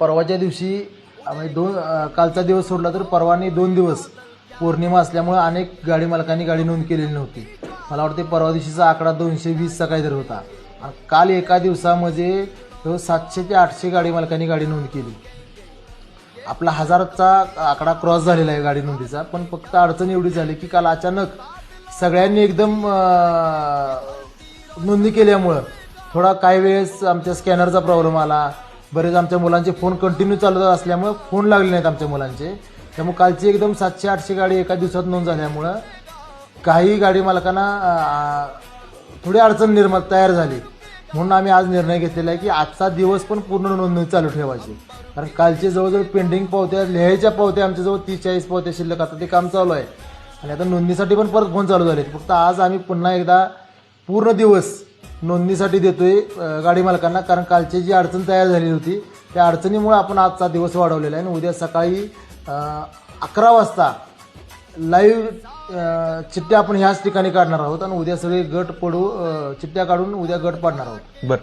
परवाच्या दिवशी म्हणजे दोन कालचा दिवस सोडला तर परवानी दोन दिवस पौर्णिमा असल्यामुळे अनेक गाडी मालकांनी गाडी नोंद केलेली नव्हती. मला वाटते परवा दिवशीचा आकडा दोनशे वीसचा काहीतरी होता. आणि काल एका दिवसामध्ये जवळ सातशे ते आठशे गाडी मालकांनी गाडी नोंद केली. आपला हजारचा आकडा क्रॉस झालेला आहे गाडी नोंदीचा पण फक्त अडचण एवढी झाली की काल अचानक सगळ्यांनी एकदम नोंदणी केल्यामुळं थोडा काही वेळेस आमच्या स्कॅनरचा प्रॉब्लेम आला बरेच आमच्या मुलांचे फोन कंटिन्यू चालत असल्यामुळं फोन लागले नाहीत आमच्या मुलांचे. त्यामुळे कालची एकदम सातशे आठशे गाडी एका दिवसात नोंद झाल्यामुळं काही गाडी मालकांना थोडी अडचण निर्माण तयार झाली. म्हणून आम्ही आज निर्णय घेतलेला आहे की आजचा दिवस पण पूर्ण नोंदणी चालू ठेवायची. कारण कालचे जवळजवळ पेंडिंग पावत्या लिहायच्या पावत्या आमच्याजवळ तीस चाळीस पावत्या शिल्लक. आता ते काम चालू आहे. आणि आता नोंदणीसाठी पण परत फोन चालू झाले फक्त आज आम्ही पुन्हा एकदा पूर्ण दिवस नोंदणीसाठी देतोय गाडी मालकांना. कारण कालची जी अडचण तयार झालेली होती त्या अडचणीमुळे आपण आजचा दिवस वाढवलेला आहे आणि उद्या सकाळी अकरा वाजता लाईव्ह चिठ्ठ्या आपण ह्याच ठिकाणी काढणार आहोत आणि उद्या सगळे गट पडू चिठ्ठ्या काढून उद्या गट पाडणार आहोत. बरं.